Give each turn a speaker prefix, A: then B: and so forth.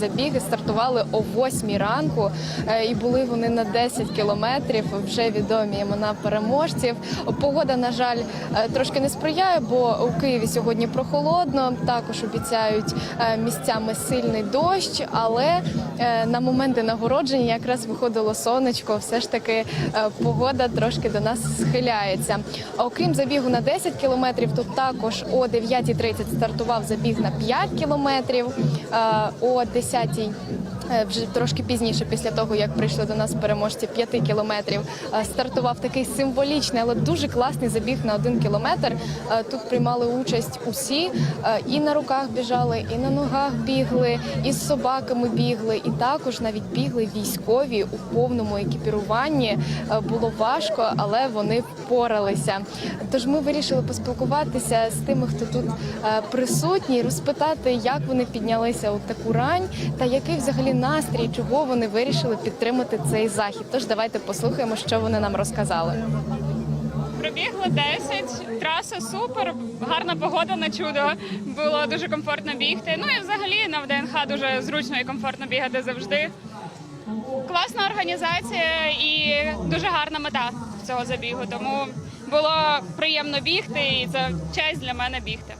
A: Забіги стартували о 8 ранку, е, і були вони на 10 кілометрів. Вже відомі імена переможців. Погода, на жаль, е, трошки не сприяє, бо у Києві сьогодні прохолодно. Також обіцяють е, місцями сильний дощ, але на моменти нагородження якраз виходило сонечко. Все ж таки погода трошки до нас схиляється. Окрім забігу на 10 кілометрів, тут також о 9.30 стартував забіг на 5 кілометрів. о 10 10-й вже трошки пізніше, після того як прийшли до нас переможці 5 кілометрів, е, стартував такий символічний, але дуже класний забіг на 1 кілометр. Е, Тут приймали участь усі е, і на руках біжали, і на ногах бігли, і з собаками бігли, і також навіть бігли військові у повному екіпіруванні. Е, Було важко, але вони впоралися. Тож ми вирішили поспілкуватися з тими, хто тут е, присутній, розпитати, як вони піднялися у таку рань, та який взагалі настрій, чого вони вирішили підтримати цей захід. Тож давайте послухаємо, що вони нам розказали.
B: Пробігли 10, траса супер, гарна погода на чудо. Було дуже комфортно бігти. Ну і взагалі на ВДНХ дуже зручно і комфортно бігати завжди. Класна організація і дуже гарна мета цього забігу. Тому було приємно бігти, і це честь для мене бігти.